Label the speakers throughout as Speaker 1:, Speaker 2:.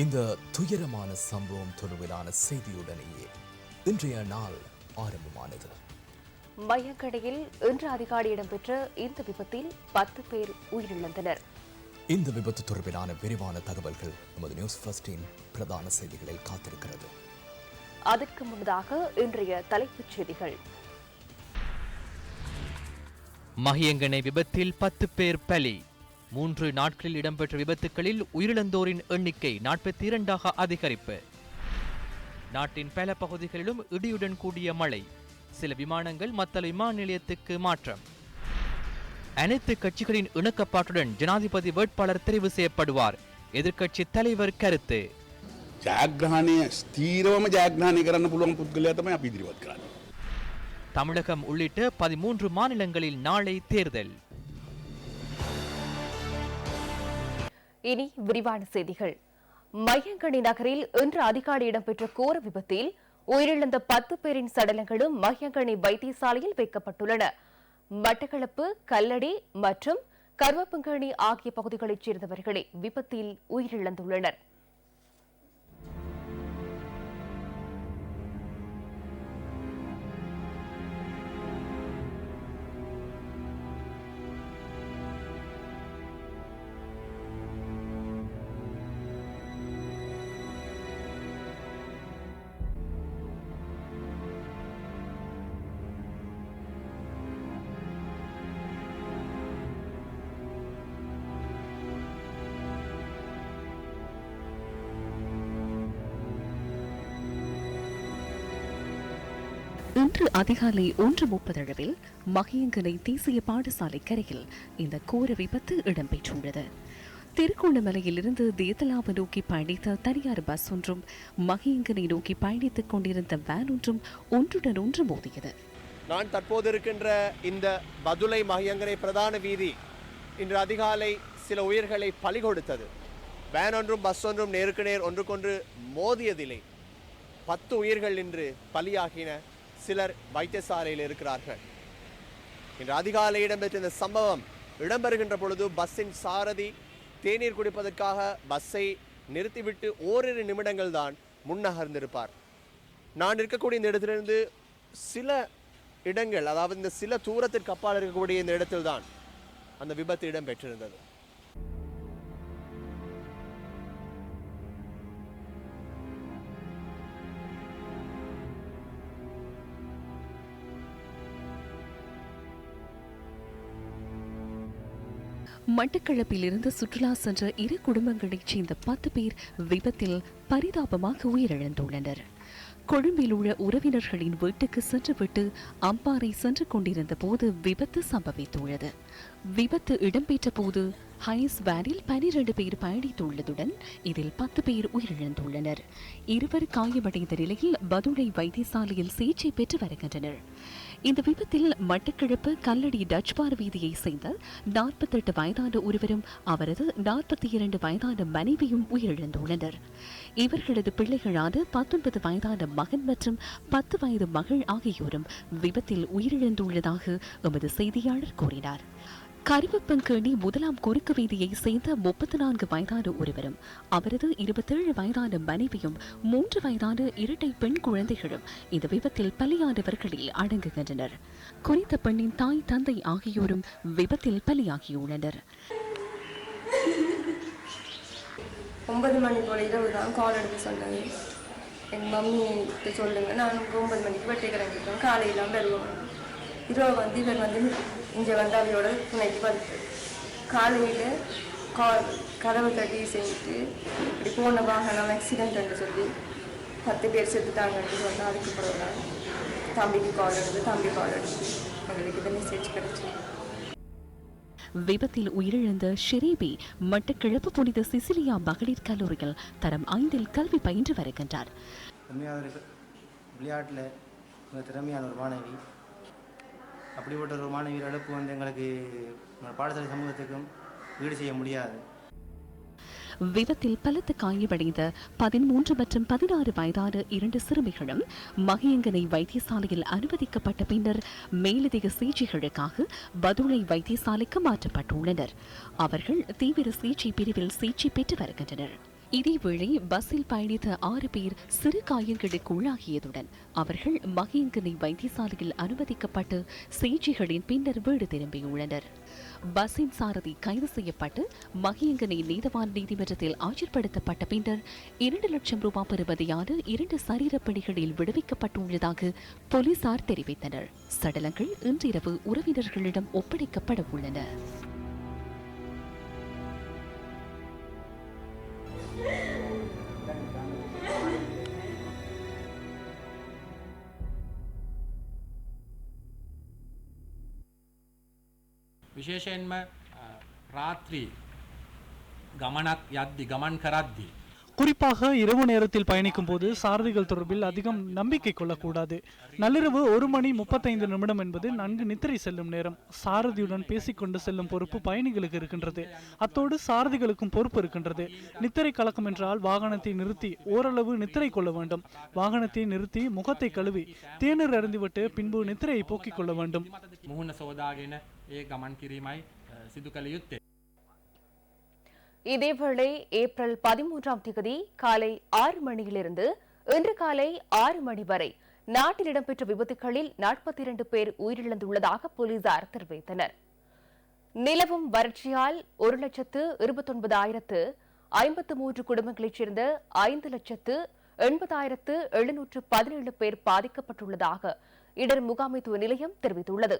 Speaker 1: இந்த துயரமான சம்பவம் தொடர்பிலான செய்தியுடனேயே இன்றைய நாள் ஆரம்பமானது.
Speaker 2: மையக்கடையில் இன்று அதிகாலை இடம்பெற்ற இந்த விபத்தில் பத்து பேர் உயிரிழந்தனர்.
Speaker 1: இந்த விபத்து தொடர்பிலான விரிவான தகவல்கள் நமது நியூஸ் ஃபர்ஸ்டின் பிரதான செய்திகளில் காத்திருக்கிறது.
Speaker 2: அதற்கு முன்னதாக இன்றைய தலைப்புச் செய்திகள்.
Speaker 3: மகியங்கனை விபத்தில் பத்து பேர் பலி. மூன்று நாட்களில் இடம்பெற்ற விபத்துகளில் உயிரிழந்தோரின் எண்ணிக்கை நாற்பத்தி இரண்டாக அதிகரிப்பு நாட்டின் பல பகுதிகளிலும் இடியுடன் கூடிய மழை சில விமானங்கள் மத்தள விமான நிலையத்துக்கு மாற்றம் அனைத்து கட்சிகளின் இணக்கப்பாட்டுடன் ஜனாதிபதி வேட்பாளர் தெரிவு செய்யப்படுவார் எதிர்க்கட்சி தலைவர் கருத்து
Speaker 4: ජයග්‍රහණය ස්තීරවම ජයග්‍රහණය කරන්න පුළුවන් පුද්ගලයා තමයි අපි ඉදිරිපත් කරන්නේ.
Speaker 3: தமிழகம் உள்ளிட்ட பதிமூன்று மாநிலங்களில் நாளை தேர்தல்
Speaker 2: இனி விரிவான செய்திகள். மையங்கனி நகரில் இன்று அதிகாலை இடம்பெற்ற கோர விபத்தில் உயிரிழந்த பத்து பேரின் சடலங்களும் மையங்கனி வைத்தியசாலையில் வைக்கப்பட்டுள்ளன. மட்டக்களப்பு கல்லடி மற்றும் கருவப்பங்கனி ஆகிய பகுதிகளைச் சேர்ந்தவர்களே விபத்தில் உயிரிழந்துள்ளனா்
Speaker 5: அன்று அதிகாலை ஒன்று முப்பதளவில் மகியங்கனை தேசிய பாடசாலை கரையில் இந்த கோர விபத்து இடம்பெற்றுள்ளது. திருகோணமலையிலிருந்து தேத்தலாவு நோக்கி பயணித்த தனியார் பஸ் ஒன்றும் மகியங்கனை நோக்கி பயணித்துக் கொண்டிருந்த வேன் ஒன்றும் ஒன்றுடன் ஒன்று மோதியது.
Speaker 6: நான் தற்போது இருக்கின்ற இந்த பதுளை மகியங்கரை பிரதான வீதி இன்று அதிகாலை சில உயிர்களை பலி கொடுத்தது. வேன் ஒன்றும் பஸ் ஒன்றும் நேருக்கு நேர் ஒன்றுக்கொன்று மோதியதில்லை. பத்து உயிர்கள் இன்று பலியாகின. சிலர் வைத்தியசாலையில் இருக்கிறார்கள். இன்று அதிகாலை இடம்பெற்ற இந்த சம்பவம் இடம்பெறுகின்ற பொழுது பஸ்ஸின் சாரதி தேநீர் குடிப்பதற்காக பஸ்ஸை நிறுத்திவிட்டு ஓரிரு நிமிடங்கள் தான் முன்னகர்ந்திருப்பார். நான் இருக்கக்கூடிய இந்த இடத்திலிருந்து சில இடங்கள் அதாவது இந்த சில தூரத்திற்கு அப்பால் இருக்கக்கூடிய இந்த இடத்தில்தான் அந்த விபத்து இடம்பெற்றிருந்தது.
Speaker 5: மட்டக்களப்பிலிருந்து சுற்றுலா சென்ற இரு குடும்பங்களைச் சேர்ந்த பத்து பேர் விபத்தில் பரிதாபமாக உயிரிழந்துள்ளனர். கொழும்பில் உள்ள உறவினர்களின் வீட்டுக்கு சென்றுவிட்டு அம்பாறை சென்று கொண்டிருந்த போது விபத்து சம்பவித்துள்ளது. விபத்து இடம்பெற்ற போது ஹைஸ் வேனில் பனிரெண்டு பேர் பயணித்துள்ளதுடன் இதில் பத்து பேர் உயிரிழந்துள்ளனர். இருவர் காயமடைந்த நிலையில் பதுளை வைத்தியசாலையில் சிகிச்சை பெற்று வருகின்றனர். இந்த விபத்தில் மட்டக்கிழப்பு கல்லடி டச்பார் வீதியை சேர்ந்த நாற்பத்தெட்டு வயதான ஒருவரும் அவரது நாற்பத்தி இரண்டு வயதான மனைவியும் உயிரிழந்துள்ளனர். இவர்களது பிள்ளைகளான பத்தொன்பது வயதான மகன் மற்றும் பத்து வயது மகள் ஆகியோரும் விபத்தில் உயிரிழந்துள்ளதாக எமது செய்தியாளர் கூறினார். கருவப்பங்கேணி முதலாம் குறுக்கு வீதியை சேர்ந்த முப்பத்தி நான்கு வயதான ஒருவரும் அவரது இருபத்தேழு வயதான மனைவியும் மூன்று வயதான இரட்டை பெண் குழந்தைகளும் இந்த விபத்தில் பலியானவர்களில் அடங்குகின்றனர். குறித்த பெண்ணின் தாய் தந்தை ஆகியோரும் விபத்தில் பலியாகியுள்ளனர்.
Speaker 7: ஒன்பது மணி போல இரவு தான் கால் எடுத்து சொன்னாங்க. எங்கள் மம்மிகிட்ட சொல்லுங்க. நான் ஒன்பது மணிக்கு வெட்டி கிளம்பிட்டோம் காலையில் வருவோம் இரவு வந்து இவர் வந்து இங்கே வந்து அவையோட துணைக்கு படுத்து காலையில் கால் கதவு தட்டி செஞ்சுட்டு இப்படி போன வாகனம் ஆக்சிடென்ட்னு சொல்லி பத்து பேர் செத்துட்டாங்கன்னு சொன்னால் அதுக்கு பிறகு தான் தம்பிக்கு கால் எடுத்து தம்பி கால் எடுத்து எங்களுக்கு இந்த மெசேஜ் கிடச்சி
Speaker 5: விபத்தில் உயிரிழந்த ஷெரீபி மட்டக்கிழப்பு புனித சிசிலியா மகளிர் கல்லூரியில் தரம் ஐந்தில் கல்வி பயின்று வருகின்றார்.
Speaker 8: விளையாட்டில் மிக திறமையான ஒரு மாணவி. அப்படிப்பட்ட ஒரு மாணவியர் இழப்பு வந்து எங்களுக்கு பாடசாலை சமூகத்துக்கும் ஈடு செய்ய முடியாது.
Speaker 5: விபத்தில் பலத்த காயமடைந்த பதிமூன்று மற்றும் பதினாறு வயதான இரண்டு சிறுமிகளும் மகியங்கனை வைத்தியசாலையில் அனுமதிக்கப்பட்ட பின்னர் மேலதிக சிகிச்சைகளுக்காக பதுளை வைத்தியசாலைக்கு மாற்றப்பட்டுள்ளனர். அவர்கள் தீவிர சிகிச்சை பிரிவில் சிகிச்சை பெற்று வருகின்றனர். இதேவேளை பஸ்ஸில் பயணித்த ஆறு பேர் சிறு காயங்களுக்கு உள்ளாகியதுடன் அவர்கள் மகியங்கனை வைத்தியசாலையில் அனுமதிக்கப்பட்டு சிகிச்சைகளின் பின்னர் வீடு திரும்பியுள்ளனர். பஸ்ஸின் சாரதி கைது செய்யப்பட்டு மகியங்கனை நீதவான் நீதிமன்றத்தில் ஆஜர்படுத்தப்பட்ட பின்னர் இரண்டு லட்சம் ரூபாய் பெறுமதியான இரண்டு சரீரப்பணிகளில் விடுவிக்கப்பட்டுள்ளதாக போலீசார் தெரிவித்தனர். சடலங்கள் இன்றிரவு உறவினர்களிடம் ஒப்படைக்கப்பட உள்ளன.
Speaker 9: විශේෂයෙන්ම අ, රාත්‍රී ගමනක් යද්දි ගමන් කරද්දී.
Speaker 10: குறிப்பாக இரவு நேரத்தில் பயணிக்கும் போது சாரதிகள் தொடர்பில் அதிகம் நம்பிக்கை கொள்ளக்கூடாது நள்ளிரவு ஒரு மணி முப்பத்தைந்து நிமிடம் என்பது நன்கு நித்திரை செல்லும் நேரம் சாரதியுடன் பேசிக்கொண்டு செல்லும் பொறுப்பு பயணிகளுக்கு இருக்கின்றது அத்தோடு சாரதிகளுக்கும் பொறுப்பு இருக்கின்றது நித்திரை கலக்கம் என்றால் வாகனத்தை நிறுத்தி ஓரளவு நித்திரை கொள்ள வேண்டும் வாகனத்தை நிறுத்தி முகத்தை கழுவி தேநீர் அருந்திவிட்டு பின்பு நித்திரையை போக்கிக் கொள்ள வேண்டும்
Speaker 9: මුහුණ සෝදාගෙන ඒ ගමන් කිරීමයි අ, සිදු කළ යුත්තේ.
Speaker 2: இதேவேளை ஏப்ரல் பதிமூன்றாம் தேதி காலை ஆறு மணியிலிருந்து இன்று காலை ஆறு மணி வரை நாட்டில் இடம்பெற்ற விபத்துகளில் நாற்பத்தி இரண்டு பேர் உயிரிழந்துள்ளதாக போலீசார் தெரிவித்தனர் நிலவும் வறட்சியால் ஒரு லட்சத்து இருபத்தொன்பதாயிரத்து ஐம்பத்து மூன்று குடும்பங்களைச் சேர்ந்த ஐந்து லட்சத்து எண்பதாயிரத்து எழுநூற்று பதினேழு பேர் பாதிக்கப்பட்டுள்ளதாக இடர் முகாமைத்துவ நிலையம் தெரிவித்துள்ளது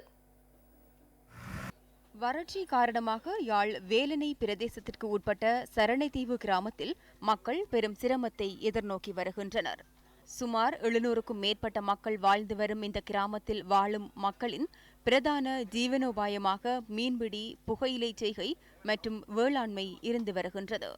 Speaker 11: வறட்சி காரணமாக யாழ் வேலனை பிரதேசத்திற்கு உட்பட்ட சரணைதீவு கிராமத்தில் மக்கள் பெரும் சிரமத்தை எதிர்நோக்கி வருகின்றனர். சுமார் எழுநூறுக்கும் மேற்பட்ட மக்கள் வாழ்ந்து வரும் இந்த கிராமத்தில் வாழும் மக்களின் பிரதான ஜீவனோபாயமாக மீன்பிடி புகையிலை செய்கை மற்றும் வேளாண்மை இருந்து வருகின்றது.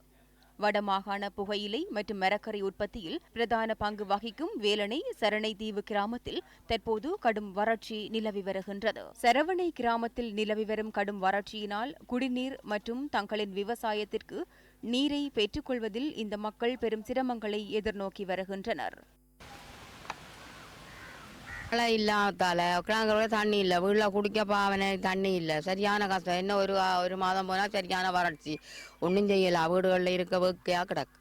Speaker 11: வடமாகாண புகையிலை மற்றும் மரக்கரை உற்பத்தியில் பிரதான பங்கு வகிக்கும் வேலணை சரணை தீவு கிராமத்தில் தற்போது கடும் வறட்சி நிலவி வருகின்றது. சரவணை கிராமத்தில் நிலவி வரும் கடும் வறட்சியினால் குடிநீர் மற்றும் தங்களின் விவசாயத்திற்கு நீரை பெற்றுக்கொள்வதில் இந்த மக்கள் பெரும் சிரமங்களை எதிர்நோக்கி வருகின்றனர்.
Speaker 12: மழை இல்லாதால கிணறுல தண்ணி இல்லை வீட்டில் குடிக்க பாவனை தண்ணி இல்லை. சரியான கஷ்டம். என்ன ஒரு ஒரு மாதம் போனால் சரியான வறட்சி. ஒன்றும் செய்யலை. வீடுகளில் இருக்க வெக்கையாக கிடக்கு.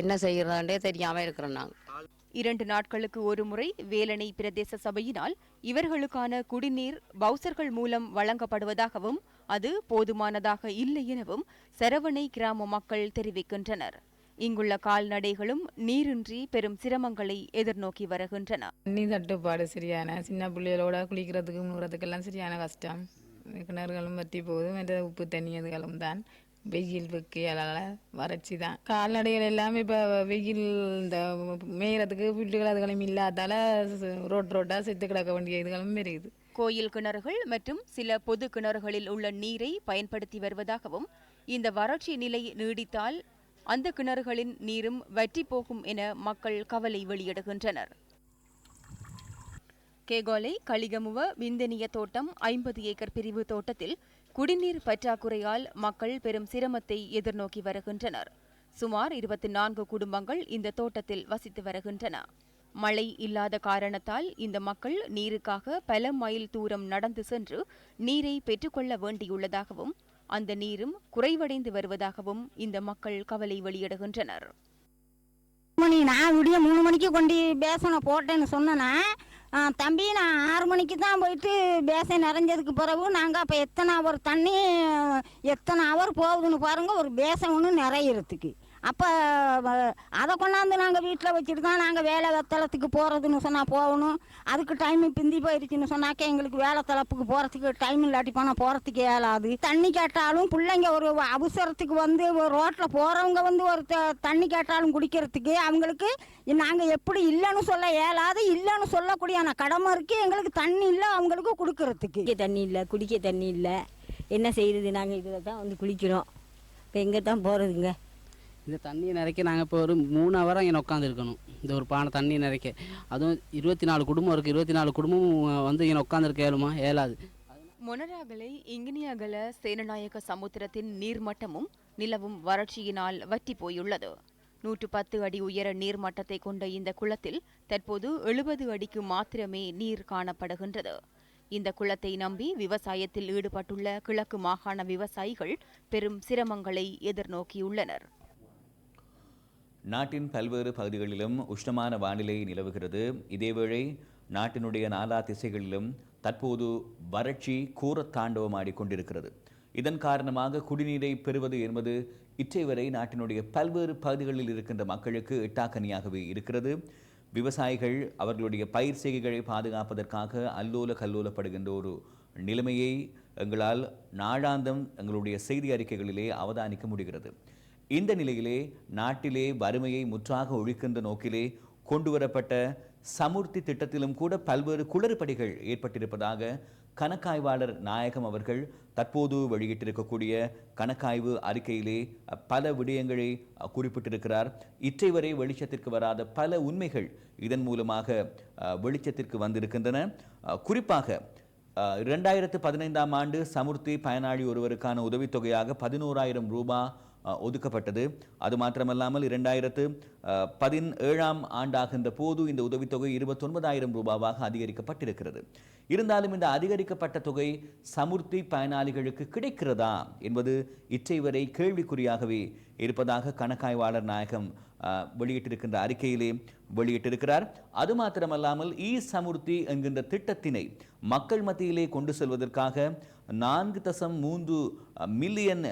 Speaker 12: என்ன செய்யறதுன்றே தெரியாமல் இருக்கிறோம் நாங்கள்
Speaker 11: இரண்டு நாட்களுக்கு ஒரு முறை வேலணை பிரதேச சபையினால் இவர்களுக்கான குடிநீர் பவுசர்கள் மூலம் வழங்கப்படுவதாகவும் அது போதுமானதாக இல்லை எனவும் சரவணை கிராம மக்கள் தெரிவிக்கின்றனர். இங்குள்ள கால்நடைகளும் நீரின்றி பெரும் சிரமங்களை எதிர்நோக்கி வருகின்றன.
Speaker 13: தண்ணி தட்டுப்பாடு சரியான சின்ன பிள்ளைகளோட குளிக்கிறதுக்கு முழுறதுக்கெல்லாம் சரியான கஷ்டம். கிணறுகளும் வற்றி போகுது மற்ற உப்பு தண்ணி அதுகளும் தான். வெயில் வெக்கையால வறட்சி தான். கால்நடைகள் எல்லாமே இப்போ வெயில் இந்த மேயறதுக்கு புல்லுகள் அதுகளும் இல்லாதால ரோட் ரோட்டாக செத்து கிடக்க வேண்டிய இதுகளும் இருக்குது
Speaker 11: கோயில் கிணறுகள் மற்றும் சில பொது கிணறுகளில் உள்ள நீரை பயன்படுத்தி வருவதாகவும் இந்த வறட்சி நிலை நீடித்தால் அந்த கிணறுகளின் நீரும் வற்றி போகும் என மக்கள் கவலை வெளியிடுகின்றனர். கேகோலை களிகமுவ விந்தனிய தோட்டம் ஐம்பது ஏக்கர் பிரிவு தோட்டத்தில் குடிநீர் பற்றாக்குறையால் மக்கள் பெரும் சிரமத்தை எதிர்நோக்கி வருகின்றனர். சுமார் இருபத்தி நான்கு குடும்பங்கள் இந்த தோட்டத்தில் வசித்து வருகின்றன. மழை இல்லாத காரணத்தால் இந்த மக்கள் நீருக்காக பல மைல் தூரம் நடந்து சென்று நீரை பெற்றுக்கொள்ள வேண்டியுள்ளதாகவும் அந்த நீரும் குறைவடைந்து வருவதாகவும் இந்த மக்கள் கவலை வெளியிடுகின்றனர்.
Speaker 14: மணி நான் விடிய மூணு மணிக்கு கொண்டு பேசனை போட்டேன்னு சொன்னேன்னா தம்பி நான் ஆறு மணிக்கு தான் போயிட்டு பேசை நிறைஞ்சதுக்கு பிறகு நாங்கள் அப்போ எத்தனை அவர் தண்ணி எத்தனை அவர் போகுதுன்னு பாருங்கள் ஒரு பேசை ஒன்று நிறையிறதுக்கு. அப்போ அதை கொண்டாந்து நாங்கள் வீட்டில் வச்சுட்டு தான் நாங்கள் வேலை தளத்துக்கு போகிறதுன்னு சொன்னால் போகணும். அதுக்கு டைம் பிந்தி போயிடுச்சுன்னு சொன்னாக்கா எங்களுக்கு வேலை தளப்புக்கு போகிறதுக்கு டைம் இல்லாட்டி போனால் போகிறதுக்கு ஏலாது தண்ணி கேட்டாலும் பிள்ளைங்க ஒரு அவசரத்துக்கு வந்து ரோட்டில் போகிறவங்க வந்து ஒரு தண்ணி கேட்டாலும் குடிக்கிறதுக்கு அவங்களுக்கு நாங்கள் எப்படி இல்லைன்னு சொல்ல ஏலாது இல்லைன்னு சொல்லக்கூடிய கடமை இருக்குது எங்களுக்கு தண்ணி இல்லை அவங்களுக்கு கொடுக்கறதுக்கு.
Speaker 15: குடிக்க தண்ணி இல்லை குடிக்க தண்ணி இல்லை.
Speaker 14: என்ன செய்கிறது நாங்கள் இதில் தான் வந்து குளிக்கிறோம். இப்போ எங்கே தான் போகிறதுங்க
Speaker 15: இந்த தண்ணியை நிறைக்க நாங்கள் இப்போ ஒரு மூணு ஹவராக இங்கே உட்காந்துருக்கணும் இந்த ஒரு பானை தண்ணி நிறைக்க அதுவும் இருபத்தி நாலு குடும்பம் இருக்குது இருபத்தி நாலு குடும்பமும் வந்து இங்கே உட்காந்துருக்க ஏழுமா? ஏழாது.
Speaker 11: மொனராகலை இங்கினியாகல சேனநாயக சமுத்திரத்தின் நீர்மட்டமும் நிலவும் வறட்சியினால் வற்றி போயுள்ளது. நூற்று பத்து அடி உயர நீர்மட்டத்தை கொண்ட இந்த குளத்தில் தற்போது எழுபது அடிக்கு மாத்திரமே நீர் காணப்படுகின்றது. இந்த குளத்தை நம்பி விவசாயத்தில் ஈடுபட்டுள்ள கிழக்கு மாகாண விவசாயிகள் பெரும் சிரமங்களை எதிர்நோக்கியுள்ளனர்.
Speaker 16: நாட்டின் பல்வேறு பகுதிகளிலும் உஷ்ணமான வானிலை நிலவுகிறது. இதேவேளை நாட்டினுடைய நாலா திசைகளிலும் தற்போது வறட்சி கூற தாண்டவமாடிக்கொண்டிருக்கிறது இதன் காரணமாக குடிநீரை பெறுவது என்பது இற்றை வரை நாட்டினுடைய பல்வேறு பகுதிகளில் இருக்கின்ற மக்களுக்கு எட்டாக்கனியாகவே இருக்கிறது. விவசாயிகள் அவர்களுடைய பயிர் செய்கைகளை பாதுகாப்பதற்காக அல்லோல கல்லோலப்படுகின்ற ஒரு நிலைமையை எங்களால் நாளாந்தம் எங்களுடைய செய்தி அறிக்கைகளிலே அவதானிக்க முடிகிறது. இந்த நிலையிலே நாட்டிலே வறுமையை முற்றாக ஒழிக்கின்ற நோக்கிலே கொண்டுவரப்பட்ட சமுர்த்தி திட்டத்திலும் கூட பல்வேறு குளறுபடிகள் ஏற்பட்டிருப்பதாக கணக்காய்வாளர் நாயகம் அவர்கள் தற்போது வெளியிட்டிருக்கக்கூடிய கணக்காய்வு அறிக்கையிலே பல விடயங்களை குறிப்பிட்டிருக்கிறார். இற்றை வரை வெளிச்சத்திற்கு வராத பல உண்மைகள் இதன் மூலமாக வெளிச்சத்திற்கு வந்திருக்கின்றன. குறிப்பாக இரண்டாயிரத்து பதினைந்தாம் ஆண்டு சமுர்த்தி பயனாளி ஒருவருக்கான உதவித்தொகையாக பதினோராயிரம் ரூபாய் ஒதுக்கப்பட்டது. அது மாத்திரமல்லாமல் இரண்டாயிரத்து பதினேழாம் ஆண்டாகின்ற போது இந்த உதவித்தொகை இருபத்தொன்பதாயிரம் ரூபாவாக அதிகரிக்கப்பட்டிருக்கிறது. இருந்தாலும் இந்த அதிகரிக்கப்பட்ட தொகை சமுர்த்தி பயனாளிகளுக்கு கிடைக்கிறதா என்பது இற்றை வரை கேள்விக்குறியாகவே இருப்பதாக கணக்காய்வாளர் நாயகம் வெளியிட்டிருக்கின்ற அறிக்கையிலே வெளியிட்டிருக்கிறார். அது மாத்திரமல்லாமல் இ சமுர்த்தி என்கின்ற திட்டத்தினை மக்கள் மத்தியிலே கொண்டு செல்வதற்காக நான்கு தசம் மூன்று மில்லியன்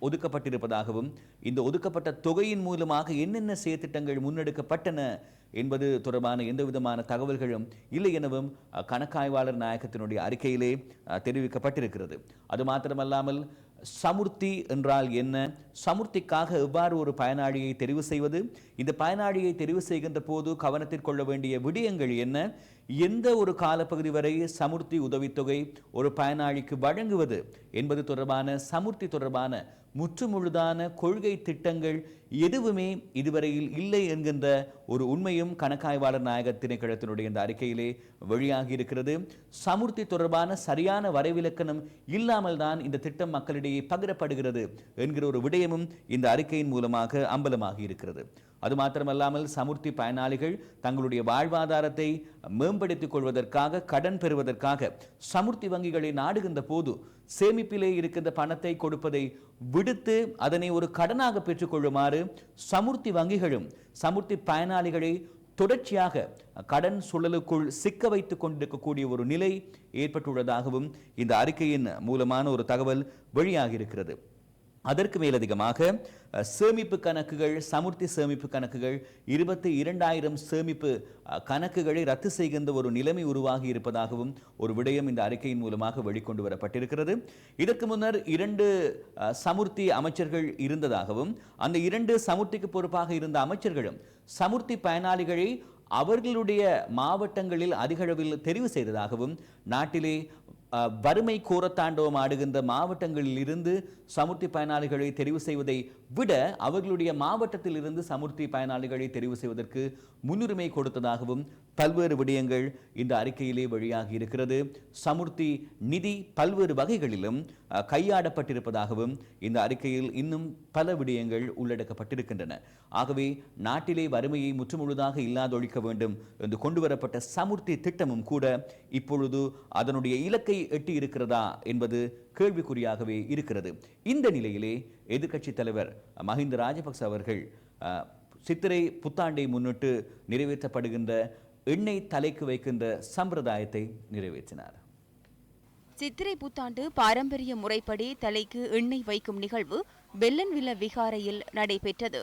Speaker 16: ஒதுக்கப்பட்டிருப்பதாகவும் இந்த ஒதுக்கப்பட்ட தொகையின் மூலமாக என்னென்ன செயற்திட்டங்கள் முன்னெடுக்கப்பட்டன என்பது தொடர்பான எந்த விதமான தகவல்களும் இல்லை எனவும் கணக்காய்வாளர் நாயகத்தினுடைய அறிக்கையிலே தெரிவிக்கப்பட்டிருக்கிறது. அது மாத்திரமல்லாமல் சமுர்த்தி என்றால் என்ன? சமுர்த்திக்காக எவ்வாறு ஒரு பயனாளியை தெரிவு செய்வது? இந்த பயனாளியை தெரிவு செய்கின்ற போது கவனத்தில் கொள்ள வேண்டிய விடயங்கள் என்ன? எந்த ஒரு காலப்பகுதி வரை சமுர்த்தி உதவித்தொகை ஒரு பயனாளிக்கு வழங்குவது என்பது தொடர்பான சமுர்த்தி தொடர்பான முற்றுமுழுதான கொள்கை திட்டங்கள் எதுவுமே இதுவரையில் இல்லை என்கின்ற ஒரு உண்மையும் கணக்காய்வாளர் நாயக திணைக்களத்தினுடைய இந்த அறிக்கையிலே வெளியாகி இருக்கிறது. சமுர்த்தி தொடர்பான சரியான வரைவிலக்கணம் இல்லாமல் தான் இந்த திட்டம் மக்களிடையே பகிரப்படுகிறது என்கிற ஒரு விடயமும் இந்த அறிக்கையின் மூலமாக அம்பலமாகி இருக்கிறது. அது மாத்திரமல்லாமல் சமுர்த்தி பயனாளிகள் தங்களுடைய வாழ்வாதாரத்தை மேம்படுத்திக் கொள்வதற்காக கடன் பெறுவதற்காக சமுர்த்தி வங்கிகளை நாடுகின்ற போது சேமிப்பிலே இருக்கின்ற பணத்தை கொடுப்பதை விடுத்து அதனை ஒரு கடனாக பெற்றுக்கொள்ளுமாறு சமுர்த்தி வங்கிகளும் சமுர்த்தி பயனாளிகளை தொடர்ச்சியாக கடன் சுழலுக்குள் சிக்க வைத்துக் கொண்டிருக்கக்கூடிய ஒரு நிலை ஏற்பட்டுள்ளதாகவும் இந்த அறிக்கையின் மூலமான ஒரு தகவல் வெளியாகியிருக்கிறது. அதற்கு மேலதிகமாக சேமிப்பு கணக்குகள் சமுர்த்தி சேமிப்பு கணக்குகள் இருபத்தி இரண்டாயிரம் சேமிப்பு கணக்குகளை ரத்து செய்கின்ற ஒரு நிலைமை உருவாகி இருப்பதாகவும் ஒரு விடயம் இந்த அறிக்கையின் மூலமாக வெளிக்கொண்டு வரப்பட்டிருக்கிறது. இதற்கு முன்னர் இரண்டு சமுர்த்தி அமைச்சர்கள் இருந்ததாகவும் அந்த இரண்டு சமுர்த்திக்கு பொறுப்பாக இருந்த அமைச்சர்களும் சமுர்த்தி பயனாளிகளை அவர்களுடைய மாவட்டங்களில் அதிகளவில் தெரிவு செய்ததாகவும் நாட்டிலே வறுமை கோரத்தாண்டவம் ஆடுகின்ற மாவட்டங்களில் இருந்து சமுர்த்தி பயனாளிகளை தெரிவு செய்வதை விட அவர்களுடைய மாவட்டத்தில் இருந்து சமுர்த்தி பயனாளிகளை தெரிவு செய்வதற்கு முன்னுரிமை கொடுத்ததாகவும் பல்வேறு விடயங்கள் இந்த அறிக்கையிலே வெளியாகி இருக்கிறது. சமுர்த்தி நிதி பல்வேறு வகைகளிலும் கையாடப்பட்டிருப்பதாகவும் இந்த அறிக்கையில் இன்னும் பல விடயங்கள் உள்ளடக்கப்பட்டிருக்கின்றன. ஆகவே நாட்டிலே வறுமையை முற்றுமுழுதாக இல்லாதொழிக்க வேண்டும் என்று கொண்டுவரப்பட்ட சமுர்த்தி திட்டமும் கூட இப்பொழுது அதனுடைய இலக்கை எட்டி இருக்கிறதா என்பது கேள்விக்குறியாகவே இருக்கிறது. இந்த நிலையிலே எதிர்க்கட்சித் தலைவர் மஹிந்த ராஜபக்ச அவர்கள் சித்திரை புத்தாண்டை முன்னிட்டு நிறைவேற்றப்படுகின்ற எண்ணெய் தலைக்கு வைக்கின்ற சம்பிரதாயத்தை நிறைவேற்றினார்.
Speaker 11: சித்திரை புத்தாண்டு பாரம்பரிய முறைப்படி தலைக்கு எண்ணெய் வைக்கும் நிகழ்வு பெல்லன்வில்ல விகாரையில் நடைபெற்றது.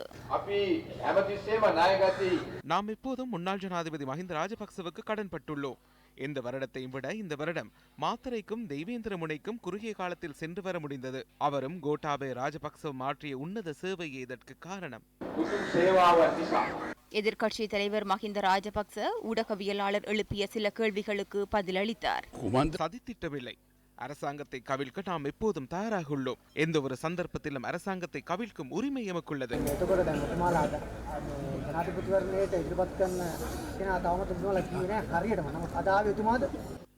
Speaker 17: நாம் இப்போதும் முன்னாள் ஜனாதிபதி மஹிந்த ராஜபக்சவுக்கு கடன்பட்டுள்ளோம். இந்த வருடத்தையும் விட இந்த வருடம் மாத்தரைக்கும் தெய்வேந்திர முனைக்கும் குறுகிய காலத்தில் சென்று வர முடிந்தது. அவரும் கோட்டாபே ராஜபக்ச மாற்றிய உன்னத சேவையே இதற்கு காரணம்.
Speaker 11: எதிர்க்கட்சி தலைவர் மஹிந்த ராஜபக்ச ஊடகவியலாளர் எழுப்பிய சில கேள்விகளுக்கு பதிலளித்தார்.
Speaker 17: சதித்திட்டமில்லை அரசாங்கத்தை கவிழ்க்க நாம் எப்போதும் தயாராக உள்ளோம் எந்த ஒரு சந்தர்ப்பத்திலும் அரசாங்கத்தை கவிழ்க்கும் உரிமை எமக்குள்ளது.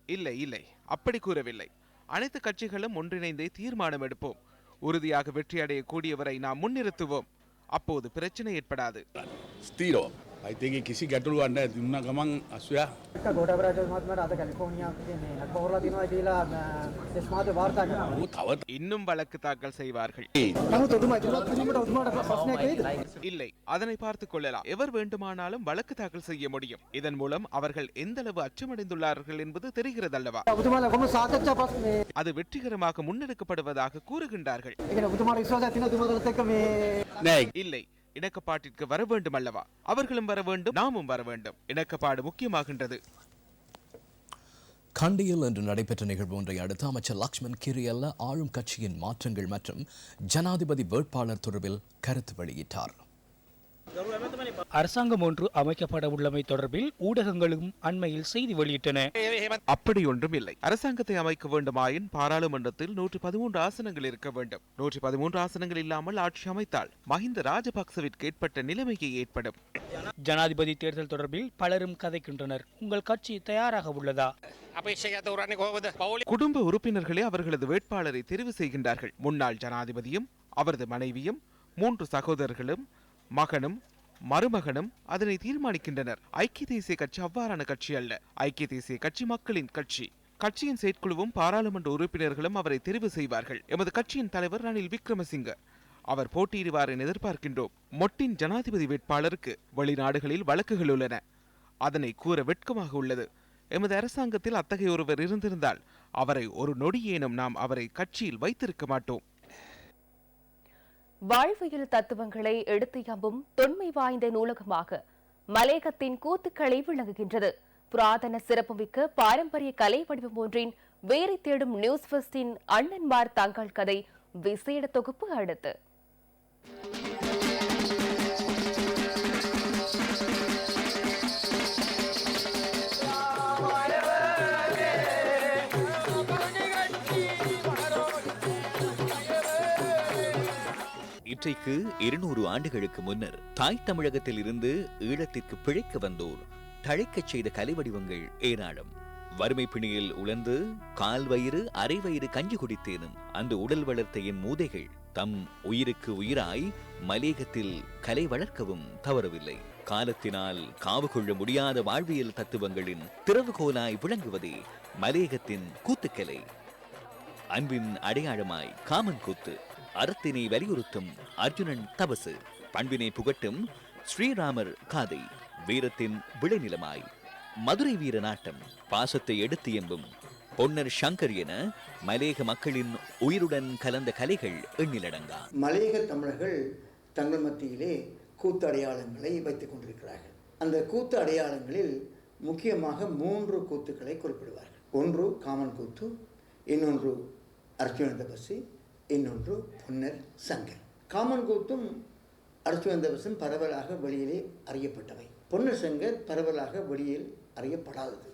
Speaker 17: இல்லை இல்லை. அப்படி கூறவில்லை. அனைத்து கட்சிகளும் ஒன்றிணைந்தே தீர்மானம் எடுப்போம் உறுதியாக வெற்றியடைய கூடியவரை நாம் முன்னிறுத்துவோம். அப்போது பிரச்சனை ஏற்படாது.
Speaker 18: అయితే కిసి గట్టుడు అంటే తిన్న గమం
Speaker 4: అసూయా
Speaker 17: இன்னும் வழக்கு தாக்கல் செய்வார்கள் இல்லை அதனை பார்த்துக் கொள்ளலாம் எவர் வேண்டுமானாலும் வழக்கு தாக்கல் செய்ய முடியும் இதன் மூலம் அவர்கள் எந்த அளவு அச்சமடைந்துள்ளார்கள் என்பது
Speaker 18: தெரிகிறது அல்லவா
Speaker 17: அது வெற்றிகரமாக முன்னெடுக்கப்படுவதாக கூறுகின்றார்கள் இல்லை இணக்கப்பாட்டிற்கு வர வேண்டும் அல்லவா? அவர்களும் வர வேண்டும் நாமும் வர வேண்டும். இணக்கப்பாடு முக்கியமாகின்றது.
Speaker 1: கண்டியில் இன்று நடைபெற்ற நிகழ்வு ஒன்றை அடுத்து அமைச்சர் லக்ஷ்மண் கிரியல்ல ஆளும் கட்சியின் மாற்றங்கள் மற்றும் ஜனாதிபதி வேட்பாளர் தொடர்பில் கருத்து வெளியிட்டார்.
Speaker 19: அரசாங்கம் ஒன்று அமைக்கப்பட உள்ளமை தொடர்பில் ஊடகங்களும் அண்மையில் செய்தி வெளியிட்டன.
Speaker 17: அப்படி ஒன்றும் இல்லை அரசாங்கத்தை அமைக்க வேண்டுமாயின் பாராளுமன்றத்தில் நூற்றி பதிமூன்று ஆசனங்கள் இருக்க வேண்டும். நூற்றி பதிமூன்று ஆசனங்கள் இல்லாமல் ஆட்சி அமைத்தால் மஹிந்த ராஜபக்சவிற்கு ஏற்பட்ட நிலைமையை ஏற்படும்.
Speaker 19: ஜனாதிபதி தேர்தல் தொடர்பில் பலரும் கதைக்கின்றனர். உங்கள் கட்சி தயாராக உள்ளதா?
Speaker 17: குடும்ப உறுப்பினர்களே அவர்களது வேட்பாளரை தெரிவு செய்கின்றார்கள். முன்னாள் ஜனாதிபதியும் அவரது மனைவியும் மூன்று சகோதரர்களும் மகனும் மருமகனும் அதனை தீர்மானிக்கின்றனர். ஐக்கிய தேசிய கட்சி அவ்வாறான கட்சி அல்ல. ஐக்கிய தேசிய கட்சி மக்களின் கட்சி. கட்சியின் செயற்குழுவும் பாராளுமன்ற உறுப்பினர்களும் அவரை தெரிவு செய்வார்கள். எமது கட்சியின் தலைவர் ரணில் விக்ரமசிங்க. அவர் போட்டியிடுவார் என எதிர்பார்க்கின்றோம். மொட்டின் ஜனாதிபதி வேட்பாளருக்கு வெளிநாடுகளில் வழக்குகள் உள்ளன. அதனை கூற வெட்கமாக உள்ளது. எமது அரசாங்கத்தில் அத்தகைய ஒருவர் இருந்திருந்தால் அவரை ஒரு நொடியேனும் நாம் அவரை கட்சியில் வைத்திருக்க மாட்டோம்.
Speaker 2: வாழ்வியல் தத்துவங்களை எடுத்தியம்பும் தொன்மை வாய்ந்த நூலகமாக மலையகத்தின் கூத்துக்களை விளங்குகின்றது. புராதன சிறப்புமிக்க பாரம்பரிய கலை வடிவம் ஒன்றின் வேரை தேடும் நியூஸ் ஃபர்ஸ்டின் அண்ணன்மார் தங்கள் கதை விசேட தொகுப்பு அடுத்து.
Speaker 16: இன்றைக்கு இருநூறு ஆண்டுகளுக்கு முன்னர் தாய் தமிழகத்தில் இருந்து ஈழத்திற்கு பிழைக்க வந்தோர் தழைக்கச் செய்த கலைவடிவங்கள் ஏராளம். வறுமை பிணியில் உழந்து கால் வயிறு அரை வயிறு கஞ்சி குடித்தேனும் அந்த உடல் வளர்த்த என் மூதைகள் தம் உயிருக்கு உயிராய் மலேகத்தில் கலை வளர்க்கவும் தவறவில்லை. காலத்தினால் காவு கொள்ள முடியாத வாழ்வியல் தத்துவங்களின் திறவுகோலாய் விளங்குவதே மலேகத்தின் கூத்துக்கலை. அன்பின் அடையாளமாய் காமன் கூத்து. அறத்தினை வலியுறுத்தும் அர்ஜுனன் தபசு. பண்பினை புகட்டும் ஸ்ரீராமர் காதை வீரத்தின் விளைநிலமாய். மதுரை வீர நாட்டம் பாசத்தை எடுத்து எம்பும் பொன்னர் சங்கர் என மலேக மக்களின் உயிருடன் கலந்த கலைகள் எண்ணிலடங்கா.
Speaker 20: மலையக தமிழர்கள் தங்கள் மத்தியிலே கூத்து அடையாளங்களை வைத்துக் கொண்டிருக்கிறார்கள். அந்த கூத்து அடையாளங்களில் முக்கியமாக மூன்று கூத்துக்களை குறிப்பிடுவார்கள். ஒன்று காமன் கூத்து இன்னொன்று அர்ஜுன தபசு இன்னொன்று பொன்னர் சங்கர். காமன் கூத்தும் அர்ஜுன பரவலாக வெளியிலே அறியப்பட்டவை. பொன்னர் சங்கர் பரவலாக வெளியில் அறியப்படாதது.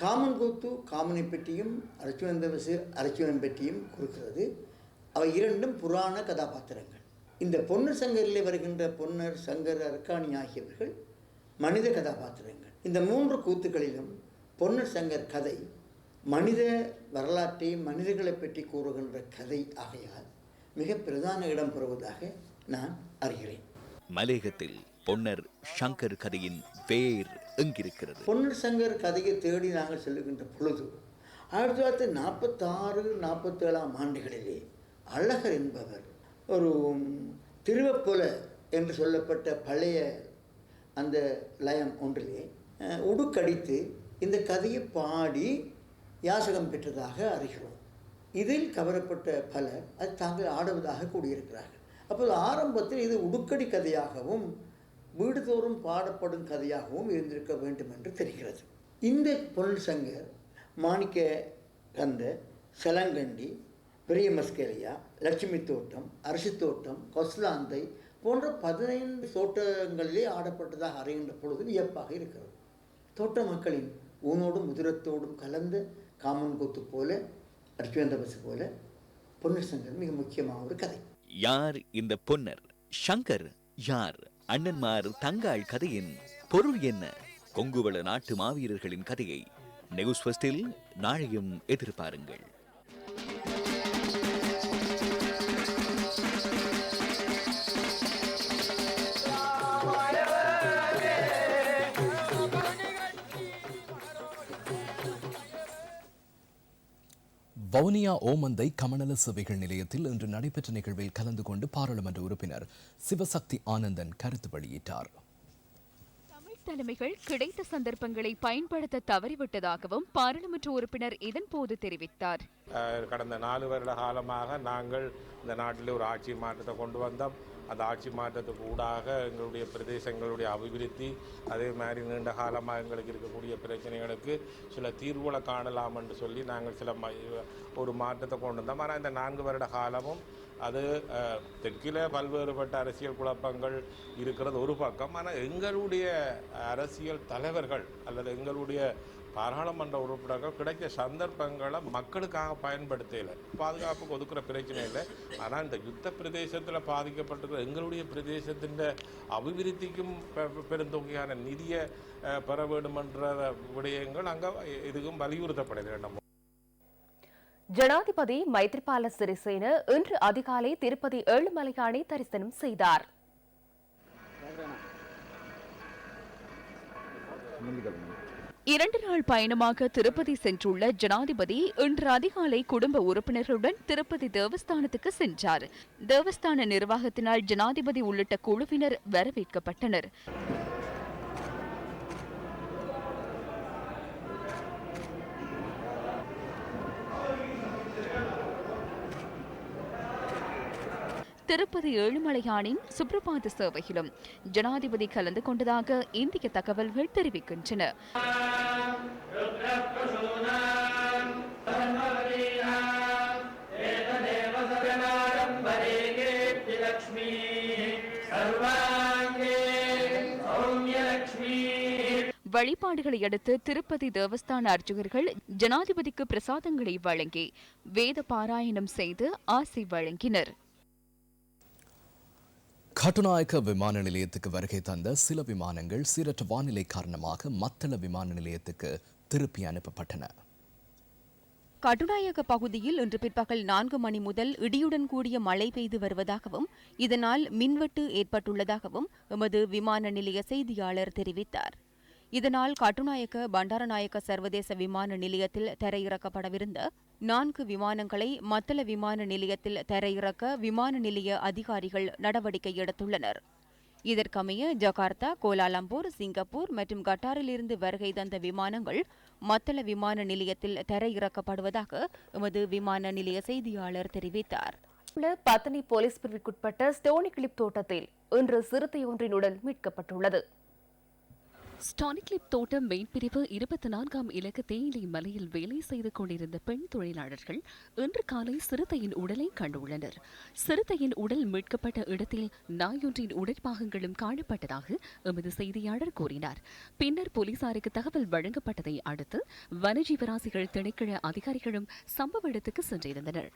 Speaker 20: காமன் கூத்து காமனை பற்றியும் அர்ஜுனன் தபசு அர்ஜுனன் பற்றியும் கொடுக்கிறது. அவை இரண்டும் புராண கதாபாத்திரங்கள். இந்த பொன்னர் சங்கரிலே வருகின்ற பொன்னர் சங்கர் அர்க்காணி ஆகியவர்கள் மனித கதாபாத்திரங்கள். இந்த மூன்று கூத்துக்களிலும் பொன்னர் சங்கர் கதை மனித வரலாற்றை மனிதர்களை பற்றி கூறுகின்ற கதை ஆகையால் மிக பிரதான இடம் பெறுவதாக நான் அறிகிறேன்.
Speaker 16: மலேகத்தில் பொன்னர் சங்கர் கதையின் வேர் எங்கிருக்கிறது?
Speaker 20: பொன்னர் சங்கர் கதையை தேடி நாங்கள் செல்லுகின்ற பொழுது ஆயிரத்தி தொள்ளாயிரத்தி நாற்பத்தாறு நாற்பத்தேழாம் ஆண்டுகளிலே அழகர் என்பவர் ஒரு திருவப்புல என்று சொல்லப்பட்ட பழைய அந்த லயம் ஒன்றிலே உடுக்கடித்து இந்த கதையை பாடி யாசகம் பெற்றதாக அறிகிறோம். இதில் கவரப்பட்ட பலர் அது தாங்கள் ஆடுவதாக கூடியிருக்கிறார்கள் அப்போது ஆரம்பத்தில் இது உடுக்கடி கதையாகவும் வீடுதோறும் பாடப்படும் கதையாகவும் இருந்திருக்க வேண்டும் என்று தெரிகிறது. இந்த பொருள் சங்கர் மாணிக்க கந்த செலங்கண்டி பெரிய மஸ்கேலியா லட்சுமி தோட்டம் அரிசி தோட்டம் கொஸ்லாந்தை போன்ற பதினைந்து தோட்டங்களிலே ஆடப்பட்டதாக அறிகின்ற பொழுது வியப்பாக இருக்கிறது. தோட்ட மக்களின் ஊனோடும் உதிரத்தோடும் கலந்த காமன் கூத்து போல அர்ஜுவேந்திர பசு போல பொன்னர் சங்கர் மிக முக்கியமான ஒரு கதை.
Speaker 16: யார் இந்த பொன்னர்? சங்கர் யார்? அண்ணன்மார் தங்காள் கதையின் பொருள் என்ன? கொங்குவள நாட்டு மாவீரர்களின் கதையை நெகுஸ்வஸ்டில் நாளையும் எதிர்பாருங்கள்.
Speaker 1: வவுனியா ஓமந்தை கமநல சேவைகள் நிலையத்தில் இன்று நடைபெற்ற நிகழ்வில் கலந்து கொண்டு பாராளுமன்ற உறுப்பினர் சிவசக்தி ஆனந்தன் கருத்து வெளியிட்டார்.
Speaker 21: தமிழ் தலைமைகள் கிடைத்த சந்தர்ப்பங்களை பயன்படுத்த தவறிவிட்டதாகவும் பாராளுமன்ற உறுப்பினர் இதன்போது தெரிவித்தார்.
Speaker 22: அஹ், கடந்த நாலு வருட காலமாக நாங்கள் இந்த நாட்டில் ஒரு ஆட்சி மாற்றத்தை கொண்டு வந்தோம். அந்த ஆட்சி மாற்றத்துக்கு ஊடாக எங்களுடைய பிரதேசங்களுடைய அபிவிருத்தி அதே மாதிரி நீண்ட காலமாக எங்களுக்கு இருக்கக்கூடிய பிரச்சனைகளுக்கு சில தீர்வுகளை காணலாம் என்று சொல்லி நாங்கள் சில ம- ஒரு மாற்றத்தை கொண்டு வந்தோம். ஆனால் இந்த நான்கு வருட காலமும் அது தெற்கில் தெற்கில பல்வேறுபட்ட அரசியல் குழப்பங்கள் இருக்கிறது ஒரு பக்கம். ஆனால் எங்களுடைய அரசியல் தலைவர்கள் அல்லது எங்களுடைய பாராளுமன்ற உறுப்பினர்கள் கிடைச்ச சந்தர்ப்பங்களை மக்களுக்காக பயன்படுத்தல. பாதுகாப்புக்கு ஒதுக்குற பிரச்சனை இல்லை. ஆனால் இந்த யுத்த பிரதேசத்தில் பாதிக்கப்பட்டிருக்கிற எங்களுடைய பிரதேசத்தின் அபிவிருத்திக்கும் பெ- பெருந்தொகையான நிதியை பெற வேண்டுமென்ற விடயங்கள் அங்கே இதுக்கும் வலியுறுத்தப்பட வேண்டும்
Speaker 2: ஜனாதிபதி மைத்ரிபால சிறிசேன இன்று அதிகாலை திருப்பதி ஏழுமலையானை தரிசனம் செய்தார்.
Speaker 21: இரண்டு நாள் பயணமாக திருப்பதி சென்றுள்ள ஜனாதிபதி இன்று அதிகாலை குடும்ப உறுப்பினர்களுடன் திருப்பதி தேவஸ்தானத்துக்கு சென்றார். தேவஸ்தான நிர்வாகத்தினால் ஜனாதிபதி உள்ளிட்ட குழுவினர் வரவேற்கப்பட்டனர். திருப்பதி ஏழுமலையானின் சுப்ரபாத சேவையிலும் ஜனாதிபதி கலந்து கொண்டதாக இந்திய தகவல்கள் தெரிவிக்கின்றன. வழிபாடுகளை அடுத்து திருப்பதி தேவஸ்தான அர்ச்சகர்கள் ஜனாதிபதிக்கு பிரசாதங்களை வழங்கி வேத பாராயணம் செய்து ஆசை வழங்கினர்.
Speaker 1: கட்டுநாயக்க விமான நிலையத்துக்கு வருகை தந்த சில விமானங்கள் சீரற்ற வானிலை காரணமாக மத்தள விமான நிலையத்துக்கு திருப்பி அனுப்பப்பட்டன.
Speaker 11: கட்டுநாயக்க பகுதியில் இன்று பிற்பகல் நான்கு மணி முதல் இடியுடன் கூடிய மழை பெய்து வருவதாகவும் இதனால் மின்வெட்டு ஏற்பட்டுள்ளதாகவும் எமது விமான நிலைய செய்தியாளர் தெரிவித்தார். இதனால் கட்டுநாயக்க பண்டாரநாயக்க சர்வதேச விமான நிலையத்தில் தரையிறக்கப்படவிருந்த நான்கு விமானங்களை மத்தள விமான நிலையத்தில் தரையிறக்க விமான நிலைய அதிகாரிகள் நடவடிக்கை எடுத்துள்ளனர். இதற்கமைய ஜகார்த்தா கோலாலம்பூர் சிங்கப்பூர் மற்றும் கட்டாரிலிருந்து வருகை தந்த விமானங்கள் மத்தள விமான நிலையத்தில் தரையிறக்கப்படுவதாக எமது விமான நிலைய செய்தியாளர் தெரிவித்தார்.
Speaker 2: உள்ள பத்தனி போலீஸ் பிரிவுக்குட்பட்ட ஸ்டோனி கிளிப் தோட்டத்தில் இன்று சிறுத்தை ஒன்றின் உடல் மீட்கப்பட்டுள்ளது.
Speaker 5: ஸ்டானிக்லிப் தோட்டம் மேற்பிரிவு இருபத்தி நான்காம் இலக்கு தேயிலை மலையில் வேலை செய்து கொண்டிருந்த பெண் தொழிலாளர்கள் இன்று காலை சிறுத்தையின் உடலை கண்டுள்ளனர். சிறுத்தையின் உடல் மீட்கப்பட்ட இடத்தில் நாயொன்றின் உடற்பாகங்களும் காணப்பட்டதாக எமது செய்தியாளர் கூறினார். பின்னர் போலீசாருக்கு தகவல் வழங்கப்பட்டதை அடுத்து வனஜீவராசிகள் திணைக்கள அதிகாரிகளும் சம்பவ இடத்துக்கு சென்றிருந்தனர்.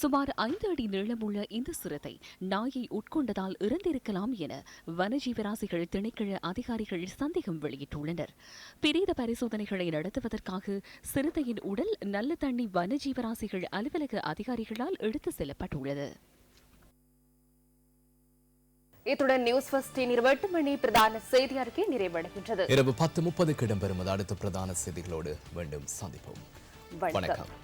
Speaker 5: சுமார் ஐந்து அடி நீளமுள்ள இந்த சிறுத்தை நாயை உட்கொண்டதால் இறந்திருக்கலாம் என வனஜீவராசிகள் திணைக்கள அதிகாரிகள் சந்தேகம் வெளியிட்டுள்ளனர். பிரேத பரிசோதனைகளை நடத்துவதற்காக சிறுத்தையின் உடல் நல்ல தண்ணி வனஜீவராசிகள் அலுவலக அதிகாரிகளால் எடுத்து செல்லப்பட்டுள்ளது.
Speaker 2: இத்துடன் நியூஸ் ஃபர்ஸ்டின் இருபத்தி மணி பிரதான செய்தி அறிக்கை நிறைவடைகின்றது.
Speaker 1: இரவு பத்து முப்பதுக்கு இடம்பெறும் அடுத்த பிரதான செய்திகளோடு மீண்டும் சந்திப்போம்.
Speaker 2: வணக்கம்.
Speaker 1: வணக்கம்.